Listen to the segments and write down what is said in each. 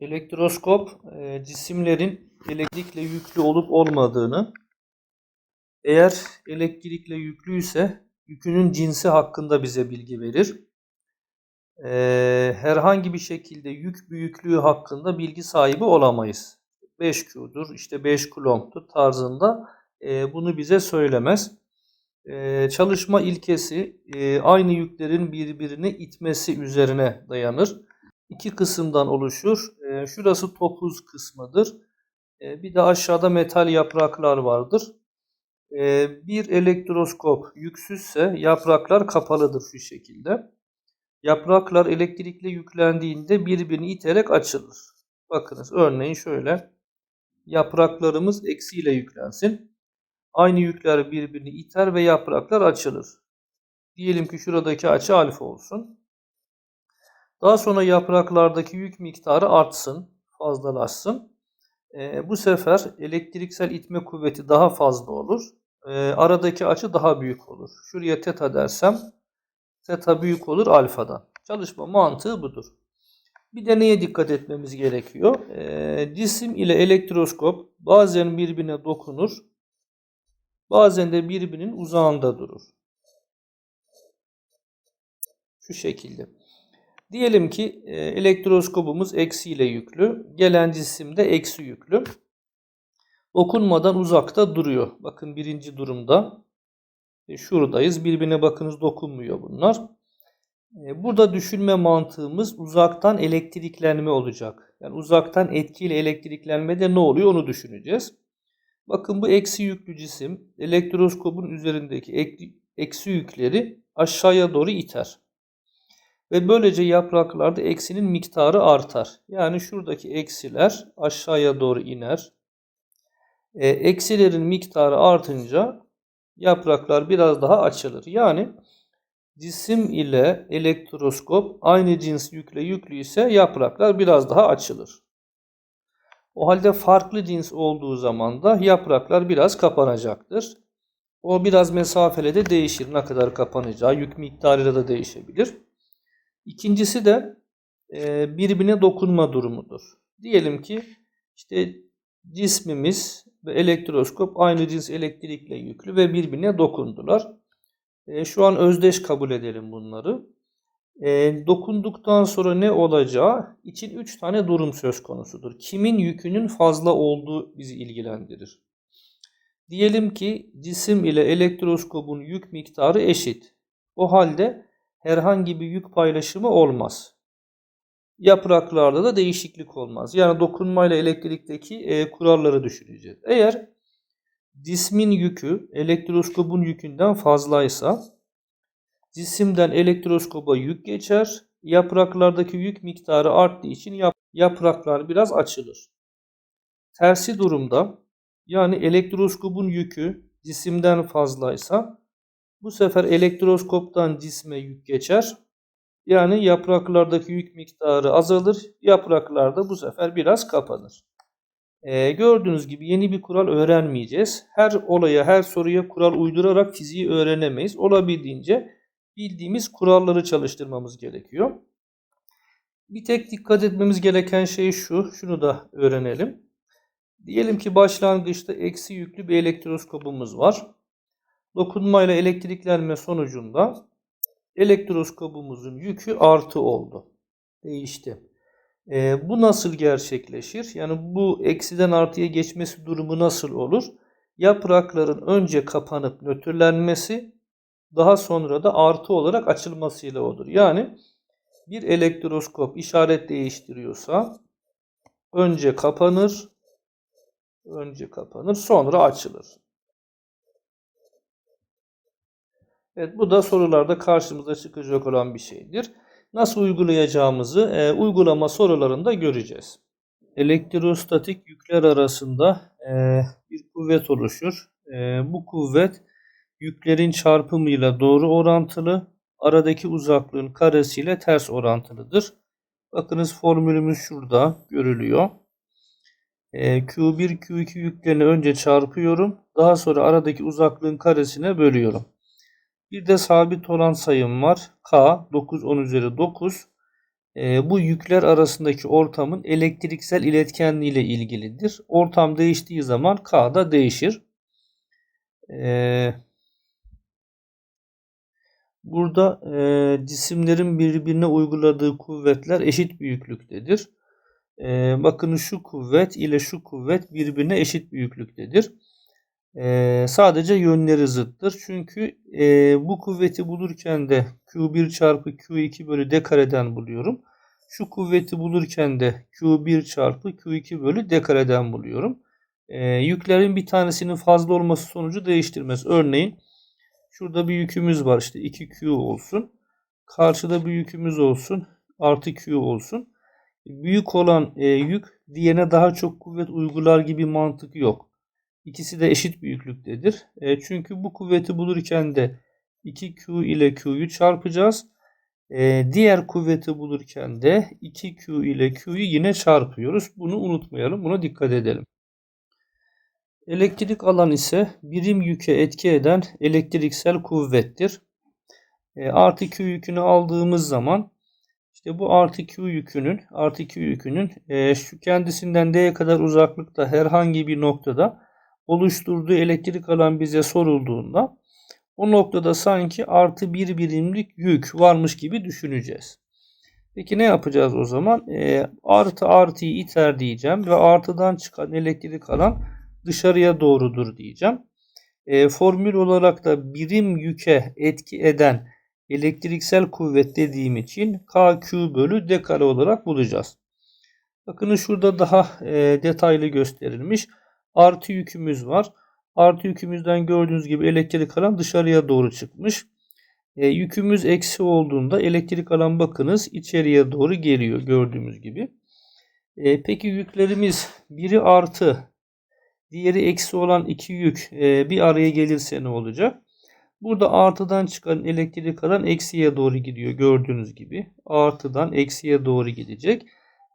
Elektroskop e, cisimlerin elektrikle yüklü olup olmadığını, eğer elektrikle yüklüyse yükünün cinsi hakkında bize bilgi verir. E, herhangi bir şekilde yük büyüklüğü hakkında bilgi sahibi olamayız. 5 Q'dur, işte 5 Coulomb'dur tarzında e, bunu bize söylemez. Çalışma ilkesi aynı yüklerin birbirini itmesi üzerine dayanır iki kısımdan oluşur. Şurası topuz kısmıdır. Bir de aşağıda metal yapraklar vardır. Bir elektroskop yüksüzse yapraklar kapalıdır şu şekilde. Yapraklar elektrikle yüklendiğinde birbirini iterek açılır. Bakınız örneğin şöyle. Yapraklarımız eksiyle yüklensin. Aynı yükler birbirini iter ve yapraklar açılır. Diyelim ki şuradaki açı alfa olsun. Daha sonra yapraklardaki yük miktarı artsın, fazlalaşsın. E, bu sefer elektriksel itme kuvveti daha fazla olur. E, aradaki açı daha büyük olur. Şuraya teta dersem teta büyük olur alfadan. Çalışma mantığı budur. Bir de neye dikkat etmemiz gerekiyor? E, cisim ile elektroskop bazen birbirine dokunur. Bazen de birbirinin uzağında durur. Şu şekilde. Diyelim ki e, elektroskopumuz eksiyle yüklü. Gelen cisim de eksi yüklü. Dokunmadan uzakta duruyor. Bakın birinci durumda. E, şuradayız. Birbirine bakınız dokunmuyor bunlar. E, burada düşünme mantığımız uzaktan elektriklenme olacak. Yani uzaktan etkiyle elektriklenmede ne oluyor onu düşüneceğiz. Bakın bu eksi yüklü cisim elektroskopun üzerindeki eksi yükleri aşağıya doğru iter. Ve böylece yapraklarda eksinin miktarı artar. Yani şuradaki eksiler aşağıya doğru iner. E, eksilerin miktarı artınca yapraklar biraz daha açılır. Yani cisim ile elektroskop aynı cins yükle yüklü ise yapraklar biraz daha açılır. O halde farklı cins olduğu zaman da yapraklar biraz kapanacaktır. O biraz mesafeli de değişir. Ne kadar kapanacağı, yük miktarıyla da değişebilir. İkincisi de e, birbirine dokunma durumudur. Diyelim ki işte cismimiz ve elektroskop aynı cins elektrikle yüklü ve birbirine dokundular. E, şu an özdeş kabul edelim bunları. E, dokunduktan sonra ne olacağı için 3 tane durum söz konusudur. Kimin yükünün fazla olduğu bizi ilgilendirir. Diyelim ki cisim ile elektroskopun yük miktarı eşit. O halde herhangi bir yük paylaşımı olmaz. Yapraklarda da değişiklik olmaz. Yani dokunmayla elektrikteki e, kuralları düşüneceğiz. Eğer cismin yükü elektroskopun yükünden fazlaysa cisimden elektroskopa yük geçer. Yapraklardaki yük miktarı arttığı için yap yapraklar biraz açılır. Tersi durumda yani elektroskopun yükü cisimden fazlaysa bu sefer elektroskoptan cisme yük geçer. Yani yapraklardaki yük miktarı azalır. Yapraklarda bu sefer biraz kapanır. Ee, gördüğünüz gibi yeni bir kural öğrenmeyeceğiz. Her olaya, her soruya kural uydurarak fiziği öğrenemeyiz. Olabildiğince bildiğimiz kuralları çalıştırmamız gerekiyor. Bir tek dikkat etmemiz gereken şey şu. Şunu da öğrenelim. Diyelim ki başlangıçta eksi yüklü bir elektroskopumuz var dokunmayla elektriklenme sonucunda elektroskopumuzun yükü artı oldu. Değişti. E, bu nasıl gerçekleşir? Yani bu eksiden artıya geçmesi durumu nasıl olur? Yaprakların önce kapanıp nötrlenmesi daha sonra da artı olarak açılmasıyla olur. Yani bir elektroskop işaret değiştiriyorsa önce kapanır, önce kapanır, sonra açılır. Evet bu da sorularda karşımıza çıkacak olan bir şeydir. Nasıl uygulayacağımızı e, uygulama sorularında göreceğiz. Elektrostatik yükler arasında e, bir kuvvet oluşur. E, bu kuvvet yüklerin çarpımıyla doğru orantılı, aradaki uzaklığın karesiyle ters orantılıdır. Bakınız formülümüz şurada görülüyor. E, Q1, Q2 yüklerini önce çarpıyorum. Daha sonra aradaki uzaklığın karesine bölüyorum. Bir de sabit olan sayım var. K 9 10 üzeri 9. Ee, bu yükler arasındaki ortamın elektriksel iletkenliği ile ilgilidir. Ortam değiştiği zaman K da değişir. Ee, burada e, cisimlerin birbirine uyguladığı kuvvetler eşit büyüklüktedir. Ee, bakın şu kuvvet ile şu kuvvet birbirine eşit büyüklüktedir. Ee, sadece yönleri zıttır. Çünkü e, bu kuvveti bulurken de Q1 çarpı Q2 bölü D kareden buluyorum. Şu kuvveti bulurken de Q1 çarpı Q2 bölü D kareden buluyorum. Ee, yüklerin bir tanesinin fazla olması sonucu değiştirmez. Örneğin şurada bir yükümüz var işte 2Q olsun. Karşıda bir yükümüz olsun artı Q olsun. Büyük olan e, yük diğerine daha çok kuvvet uygular gibi mantık yok. İkisi de eşit büyüklüktedir. E, çünkü bu kuvveti bulurken de 2Q ile Q'yu çarpacağız. E, diğer kuvveti bulurken de 2Q ile Q'yu yine çarpıyoruz. Bunu unutmayalım. Buna dikkat edelim. Elektrik alan ise birim yüke etki eden elektriksel kuvvettir. E, artı Q yükünü aldığımız zaman işte bu artı Q yükünün artı Q yükünün e, şu kendisinden D'ye kadar uzaklıkta herhangi bir noktada oluşturduğu elektrik alan bize sorulduğunda o noktada sanki artı bir birimlik yük varmış gibi düşüneceğiz. Peki ne yapacağız o zaman? E, artı artıyı iter diyeceğim ve artıdan çıkan elektrik alan dışarıya doğrudur diyeceğim. E, formül olarak da birim yüke etki eden elektriksel kuvvet dediğim için KQ bölü D kare olarak bulacağız. Bakın şurada daha e, detaylı gösterilmiş. Artı yükümüz var. Artı yükümüzden gördüğünüz gibi elektrik alan dışarıya doğru çıkmış. E, yükümüz eksi olduğunda elektrik alan bakınız içeriye doğru geliyor gördüğümüz gibi. E, peki yüklerimiz biri artı diğeri eksi olan iki yük e, bir araya gelirse ne olacak? Burada artıdan çıkan elektrik alan eksiye doğru gidiyor gördüğünüz gibi. Artıdan eksiye doğru gidecek.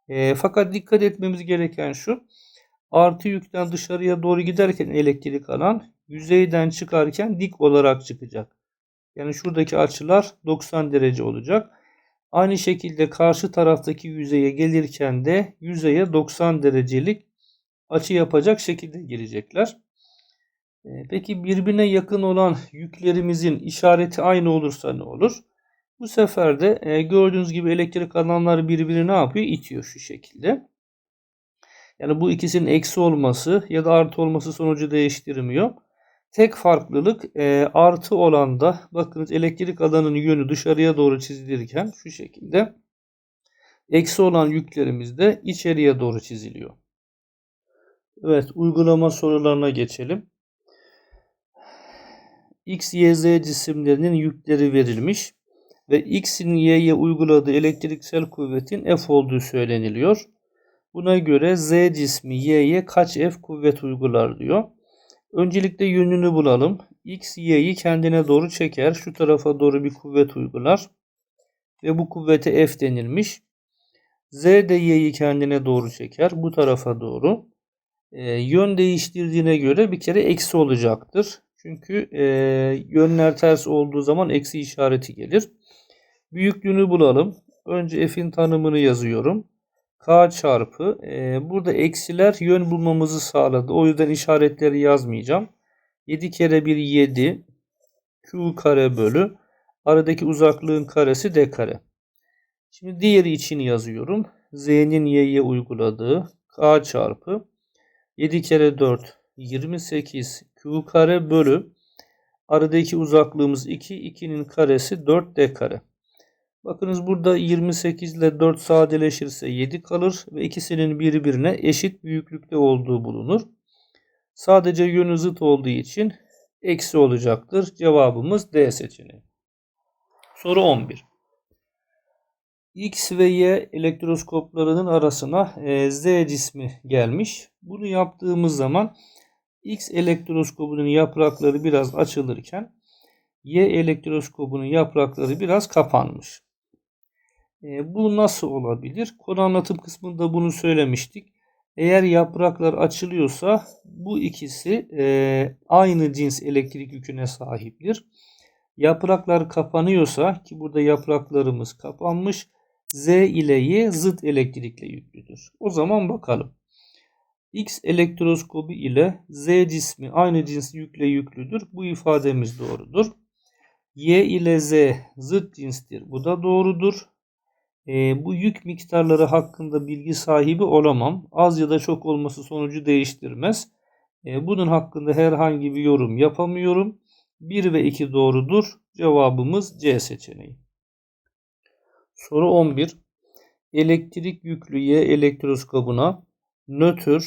E, fakat dikkat etmemiz gereken şu. Artı yükten dışarıya doğru giderken elektrik alan yüzeyden çıkarken dik olarak çıkacak. Yani şuradaki açılar 90 derece olacak. Aynı şekilde karşı taraftaki yüzeye gelirken de yüzeye 90 derecelik açı yapacak şekilde girecekler. Ee, peki birbirine yakın olan yüklerimizin işareti aynı olursa ne olur? Bu sefer de e, gördüğünüz gibi elektrik alanları birbirini ne yapıyor? İtiyor şu şekilde. Yani bu ikisinin eksi olması ya da artı olması sonucu değiştirmiyor. Tek farklılık e, artı olanda bakınız elektrik alanının yönü dışarıya doğru çizilirken şu şekilde eksi olan yüklerimiz de içeriye doğru çiziliyor. Evet uygulama sorularına geçelim. X, Y, Z cisimlerinin yükleri verilmiş ve X'in Y'ye uyguladığı elektriksel kuvvetin F olduğu söyleniliyor. Buna göre Z cismi Y'ye kaç F kuvvet uygular diyor. Öncelikle yönünü bulalım. X, Y'yi kendine doğru çeker. Şu tarafa doğru bir kuvvet uygular. Ve bu kuvvete F denilmiş. Z de Y'yi kendine doğru çeker. Bu tarafa doğru. E, yön değiştirdiğine göre bir kere eksi olacaktır. Çünkü e, yönler ters olduğu zaman eksi işareti gelir. Büyüklüğünü bulalım. Önce f'in tanımını yazıyorum. k çarpı. E, burada eksiler yön bulmamızı sağladı. O yüzden işaretleri yazmayacağım. 7 kere 1 7. q kare bölü. Aradaki uzaklığın karesi d kare. Şimdi diğeri için yazıyorum. z'nin y'ye uyguladığı k çarpı 7 kere 4 28 q kare bölü aradaki uzaklığımız 2. 2'nin karesi 4d kare. Bakınız burada 28 ile 4 sadeleşirse 7 kalır ve ikisinin birbirine eşit büyüklükte olduğu bulunur. Sadece yönü zıt olduğu için eksi olacaktır. Cevabımız D seçeneği. Soru 11. X ve Y elektroskoplarının arasına e, Z cismi gelmiş. Bunu yaptığımız zaman X elektroskobunun yaprakları biraz açılırken Y elektroskobunun yaprakları biraz kapanmış. E, bu nasıl olabilir? Konu anlatım kısmında bunu söylemiştik. Eğer yapraklar açılıyorsa bu ikisi e, aynı cins elektrik yüküne sahiptir. Yapraklar kapanıyorsa ki burada yapraklarımız kapanmış. Z ile Y zıt elektrikle yüklüdür. O zaman bakalım. X elektroskobu ile Z cismi aynı cins yükle yüklüdür. Bu ifademiz doğrudur. Y ile Z zıt cinstir. Bu da doğrudur. E, bu yük miktarları hakkında bilgi sahibi olamam. Az ya da çok olması sonucu değiştirmez. E, bunun hakkında herhangi bir yorum yapamıyorum. 1 ve 2 doğrudur. Cevabımız C seçeneği. Soru 11. Elektrik yüklü Y elektroskobuna nötr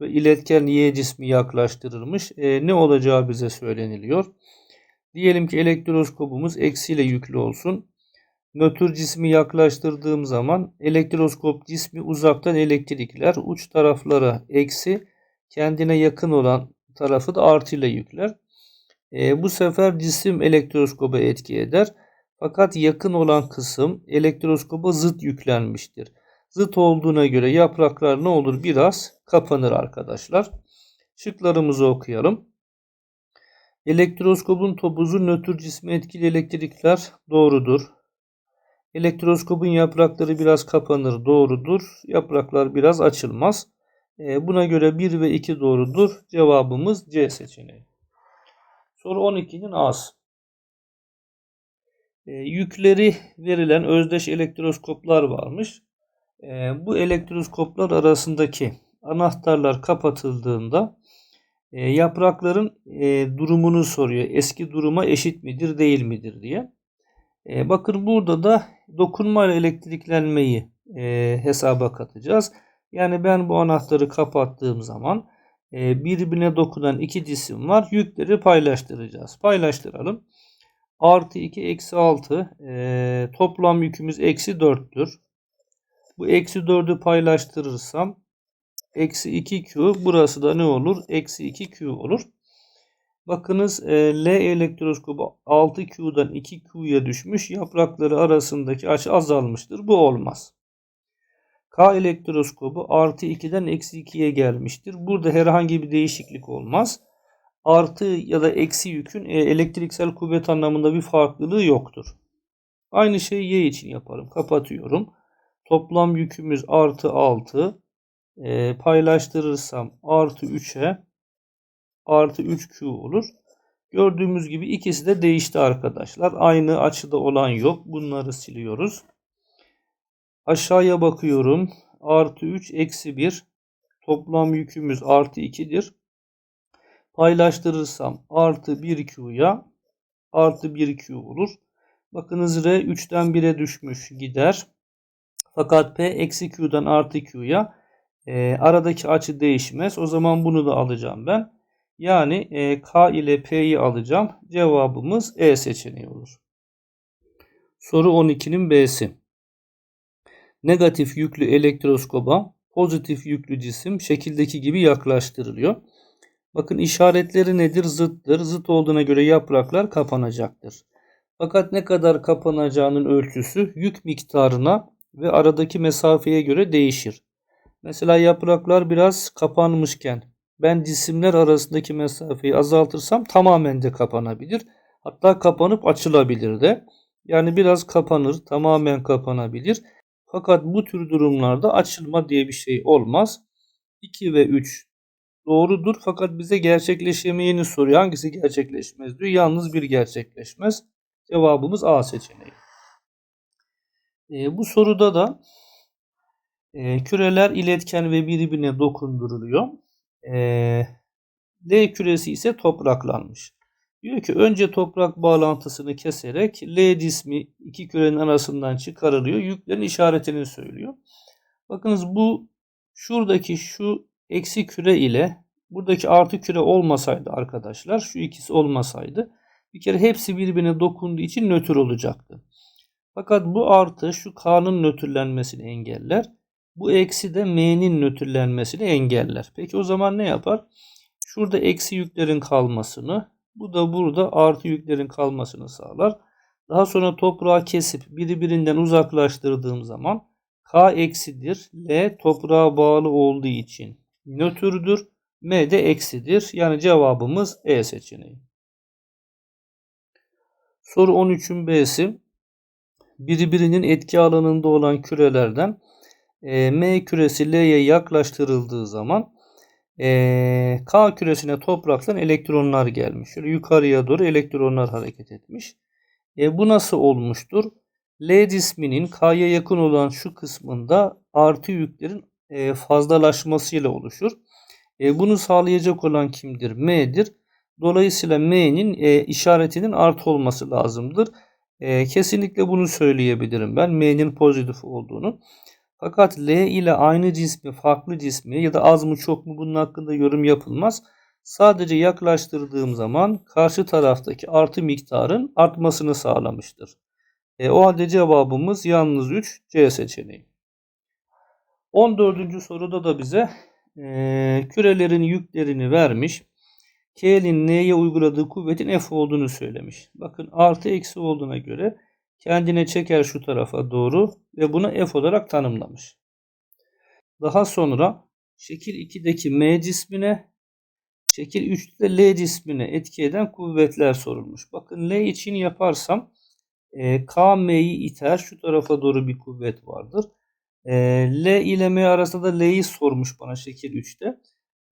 ve iletken Y cismi yaklaştırılmış. E, ne olacağı bize söyleniliyor. Diyelim ki elektroskopumuz eksiyle yüklü olsun. Nötr cismi yaklaştırdığım zaman elektroskop cismi uzaktan elektrikler. Uç taraflara eksi kendine yakın olan tarafı da artı ile yükler. E, bu sefer cisim elektroskoba etki eder. Fakat yakın olan kısım elektroskoba zıt yüklenmiştir. Zıt olduğuna göre yapraklar ne olur? Biraz kapanır arkadaşlar. Şıklarımızı okuyalım. Elektroskopun topuzu nötr cismi etkili elektrikler doğrudur. Elektroskopun yaprakları biraz kapanır doğrudur. Yapraklar biraz açılmaz. E, buna göre 1 ve 2 doğrudur. Cevabımız C seçeneği. Soru 12'nin A'sı. E, yükleri verilen özdeş elektroskoplar varmış. E, bu elektroskoplar arasındaki anahtarlar kapatıldığında e, yaprakların e, durumunu soruyor. Eski duruma eşit midir değil midir diye. E, bakın burada da dokunma elektriklenmeyi e, hesaba katacağız. Yani ben bu anahtarı kapattığım zaman e, birbirine dokunan iki cisim var. Yükleri paylaştıracağız. Paylaştıralım. Artı 2 eksi 6 e, toplam yükümüz eksi 4'tür. Bu eksi 4'ü paylaştırırsam eksi 2Q burası da ne olur? Eksi 2Q olur. Bakınız e, L elektroskobu 6Q'dan 2Q'ya düşmüş. Yaprakları arasındaki açı azalmıştır. Bu olmaz. K elektroskobu artı 2'den eksi 2'ye gelmiştir. Burada herhangi bir değişiklik olmaz. Artı ya da eksi yükün e, elektriksel kuvvet anlamında bir farklılığı yoktur. Aynı şeyi Y için yaparım. Kapatıyorum. Toplam yükümüz artı 6. E, paylaştırırsam artı 3'e artı 3Q olur. Gördüğümüz gibi ikisi de değişti arkadaşlar. Aynı açıda olan yok. Bunları siliyoruz. Aşağıya bakıyorum. Artı 3 eksi 1. Toplam yükümüz artı 2'dir. Paylaştırırsam artı 1Q'ya artı 1Q olur. Bakınız R 3'ten 1'e düşmüş gider. Fakat P eksi Q'dan artı Q'ya e, aradaki açı değişmez. O zaman bunu da alacağım ben. Yani e, K ile P'yi alacağım. Cevabımız E seçeneği olur. Soru 12'nin B'si. Negatif yüklü elektroskoba pozitif yüklü cisim şekildeki gibi yaklaştırılıyor. Bakın işaretleri nedir? Zıttır. Zıt olduğuna göre yapraklar kapanacaktır. Fakat ne kadar kapanacağının ölçüsü yük miktarına ve aradaki mesafeye göre değişir. Mesela yapraklar biraz kapanmışken ben cisimler arasındaki mesafeyi azaltırsam tamamen de kapanabilir. Hatta kapanıp açılabilir de. Yani biraz kapanır, tamamen kapanabilir. Fakat bu tür durumlarda açılma diye bir şey olmaz. 2 ve 3 doğrudur fakat bize gerçekleşemeyeni soruyor. Hangisi gerçekleşmez diyor. Yalnız bir gerçekleşmez. Cevabımız A seçeneği. E, bu soruda da e, küreler iletken ve birbirine dokunduruluyor. E, L küresi ise topraklanmış. Diyor ki önce toprak bağlantısını keserek L cismi iki kürenin arasından çıkarılıyor. Yüklerin işaretini söylüyor. Bakınız bu şuradaki şu eksi küre ile buradaki artı küre olmasaydı arkadaşlar şu ikisi olmasaydı bir kere hepsi birbirine dokunduğu için nötr olacaktı. Fakat bu artı şu K'nın nötrlenmesini engeller. Bu eksi de M'nin nötrlenmesini engeller. Peki o zaman ne yapar? Şurada eksi yüklerin kalmasını, bu da burada artı yüklerin kalmasını sağlar. Daha sonra toprağı kesip birbirinden uzaklaştırdığım zaman K eksidir. L toprağa bağlı olduğu için nötrdür. M de eksidir. Yani cevabımız E seçeneği. Soru 13'ün B'si birbirinin etki alanında olan kürelerden e, M küresi L'ye yaklaştırıldığı zaman e, K küresine topraktan elektronlar gelmiş. Şöyle yukarıya doğru elektronlar hareket etmiş. E, bu nasıl olmuştur? L cisminin K'ya yakın olan şu kısmında artı yüklerin fazlalaşmasıyla oluşur. E, bunu sağlayacak olan kimdir? M'dir. Dolayısıyla M'nin e, işaretinin artı olması lazımdır. E, kesinlikle bunu söyleyebilirim ben. M'nin pozitif olduğunu. Fakat L ile aynı cismi, farklı cismi ya da az mı çok mu bunun hakkında yorum yapılmaz. Sadece yaklaştırdığım zaman karşı taraftaki artı miktarın artmasını sağlamıştır. E, o halde cevabımız yalnız 3 C seçeneği. 14. soruda da bize e, kürelerin yüklerini vermiş. K'nin N'ye uyguladığı kuvvetin F olduğunu söylemiş. Bakın artı eksi olduğuna göre kendine çeker şu tarafa doğru ve bunu F olarak tanımlamış. Daha sonra şekil 2'deki M cismine şekil 3'te L cismine etki eden kuvvetler sorulmuş. Bakın L için yaparsam e, K M'yi iter. Şu tarafa doğru bir kuvvet vardır. E, L ile M arasında L'yi sormuş bana şekil 3'te.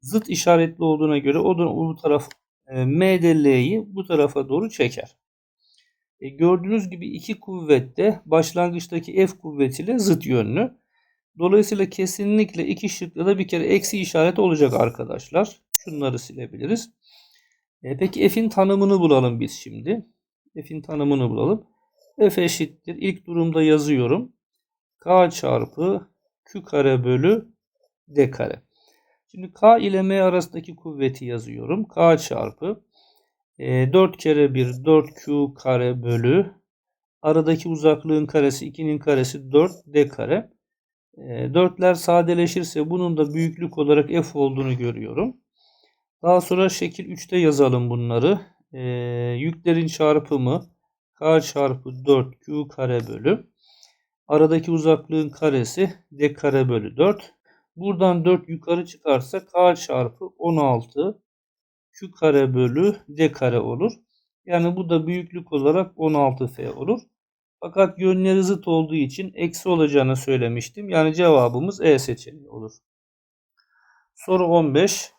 Zıt işaretli olduğuna göre o da bu taraf e, M de L'yi bu tarafa doğru çeker. E, gördüğünüz gibi iki kuvvet de başlangıçtaki F kuvvetiyle zıt yönlü. Dolayısıyla kesinlikle iki şıkta da bir kere eksi işaret olacak arkadaşlar. Şunları silebiliriz. E, peki F'in tanımını bulalım biz şimdi. F'in tanımını bulalım. F eşittir. İlk durumda yazıyorum. K çarpı Q kare bölü D kare. Şimdi K ile M arasındaki kuvveti yazıyorum. K çarpı e, 4 kere 1 4Q kare bölü aradaki uzaklığın karesi 2'nin karesi 4 D kare. E, 4'ler sadeleşirse bunun da büyüklük olarak F olduğunu görüyorum. Daha sonra şekil 3'te yazalım bunları. E, yüklerin çarpımı K çarpı 4Q kare bölü aradaki uzaklığın karesi D kare bölü 4. Buradan 4 yukarı çıkarsa K çarpı 16 Q kare bölü D kare olur. Yani bu da büyüklük olarak 16F olur. Fakat yönleri zıt olduğu için eksi olacağını söylemiştim. Yani cevabımız E seçeneği olur. Soru 15.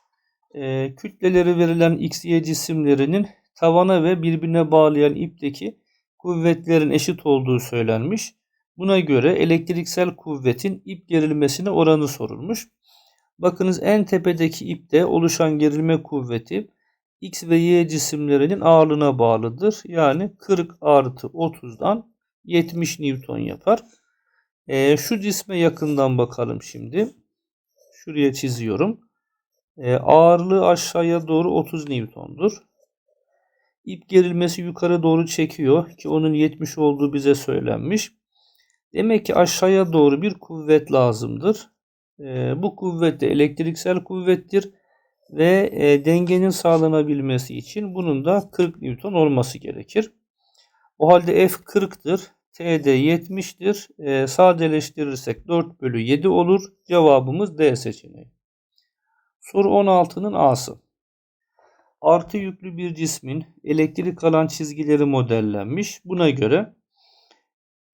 E, kütleleri verilen X, Y cisimlerinin tavana ve birbirine bağlayan ipteki kuvvetlerin eşit olduğu söylenmiş. Buna göre elektriksel kuvvetin ip gerilmesine oranı sorulmuş. Bakınız en tepedeki ipte oluşan gerilme kuvveti X ve Y cisimlerinin ağırlığına bağlıdır. Yani 40 artı 30'dan 70 Newton yapar. E, şu cisme yakından bakalım şimdi. Şuraya çiziyorum. E, ağırlığı aşağıya doğru 30 Newton'dur. İp gerilmesi yukarı doğru çekiyor ki onun 70 olduğu bize söylenmiş. Demek ki aşağıya doğru bir kuvvet lazımdır. E, bu kuvvet de elektriksel kuvvettir ve e, dengenin sağlanabilmesi için bunun da 40 Newton olması gerekir. O halde F 40'tır. T de 70'tir. E, sadeleştirirsek 4 bölü 7 olur. Cevabımız D seçeneği. Soru 16'nın A'sı. Artı yüklü bir cismin elektrik alan çizgileri modellenmiş. Buna göre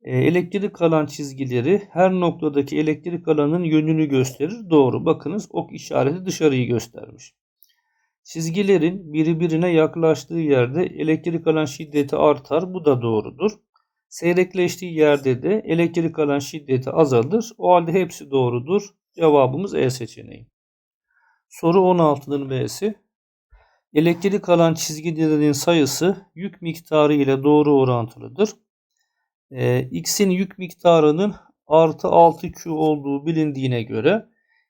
elektrik alan çizgileri her noktadaki elektrik alanın yönünü gösterir. Doğru. Bakınız ok işareti dışarıyı göstermiş. Çizgilerin birbirine yaklaştığı yerde elektrik alan şiddeti artar. Bu da doğrudur. Seyrekleştiği yerde de elektrik alan şiddeti azalır. O halde hepsi doğrudur. Cevabımız E seçeneği. Soru 16'nın B'si. Elektrik alan çizgilerinin sayısı yük miktarı ile doğru orantılıdır. Ee, X'in yük miktarının artı 6Q olduğu bilindiğine göre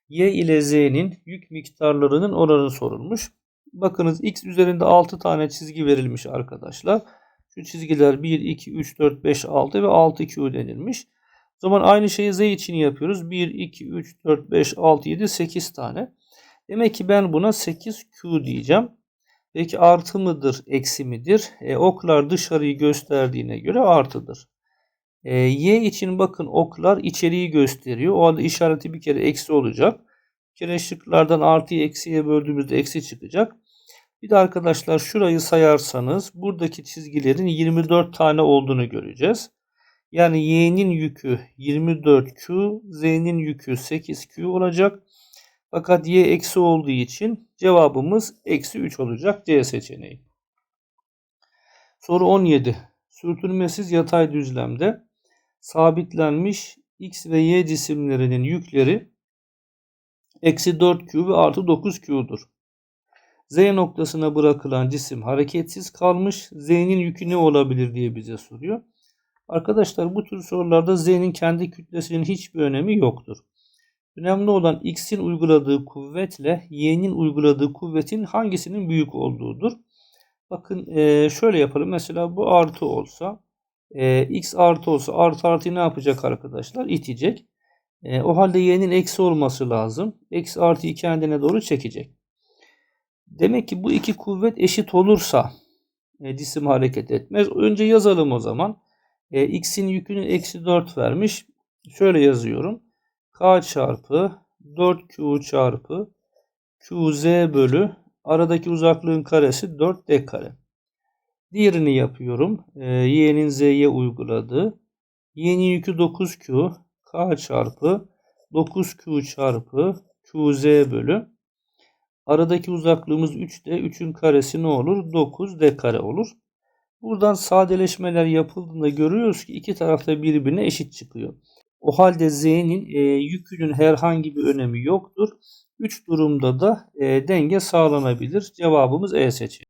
Y ile Z'nin yük miktarlarının oranı sorulmuş. Bakınız X üzerinde 6 tane çizgi verilmiş arkadaşlar. Şu çizgiler 1, 2, 3, 4, 5, 6 ve 6Q denilmiş. O zaman aynı şeyi Z için yapıyoruz. 1, 2, 3, 4, 5, 6, 7, 8 tane. Demek ki ben buna 8Q diyeceğim. Peki artı mıdır, eksi midir? E, oklar dışarıyı gösterdiğine göre artıdır. E, y için bakın oklar içeriği gösteriyor. O halde işareti bir kere eksi olacak. Bir kere şıklardan artıyı eksiye böldüğümüzde eksi çıkacak. Bir de arkadaşlar şurayı sayarsanız buradaki çizgilerin 24 tane olduğunu göreceğiz. Yani y'nin yükü 24q, z'nin yükü 8q olacak. Fakat y eksi olduğu için cevabımız eksi 3 olacak C seçeneği. Soru 17. Sürtünmesiz yatay düzlemde sabitlenmiş x ve y cisimlerinin yükleri eksi 4q ve artı 9q'dur. Z noktasına bırakılan cisim hareketsiz kalmış. Z'nin yükü ne olabilir diye bize soruyor. Arkadaşlar bu tür sorularda Z'nin kendi kütlesinin hiçbir önemi yoktur. Önemli olan X'in uyguladığı kuvvetle Y'nin uyguladığı kuvvetin hangisinin büyük olduğudur. Bakın şöyle yapalım. Mesela bu artı olsa e, X artı olsa artı artı ne yapacak arkadaşlar? İtecek. E, o halde Y'nin eksi olması lazım. Eksi artıyı kendine doğru çekecek. Demek ki bu iki kuvvet eşit olursa e, cisim hareket etmez. Önce yazalım o zaman. E, X'in yükünü eksi 4 vermiş. Şöyle yazıyorum. K çarpı 4Q çarpı QZ bölü aradaki uzaklığın karesi 4D kare. Diğerini yapıyorum. E, Y'nin Z'ye uyguladığı. Y'nin yükü 9Q. K çarpı 9Q çarpı QZ bölü. Aradaki uzaklığımız 3D. 3'ün karesi ne olur? 9D kare olur. Buradan sadeleşmeler yapıldığında görüyoruz ki iki tarafta birbirine eşit çıkıyor. O halde Z'nin e, yükünün herhangi bir önemi yoktur. 3 durumda da e, denge sağlanabilir. Cevabımız E seçeneği.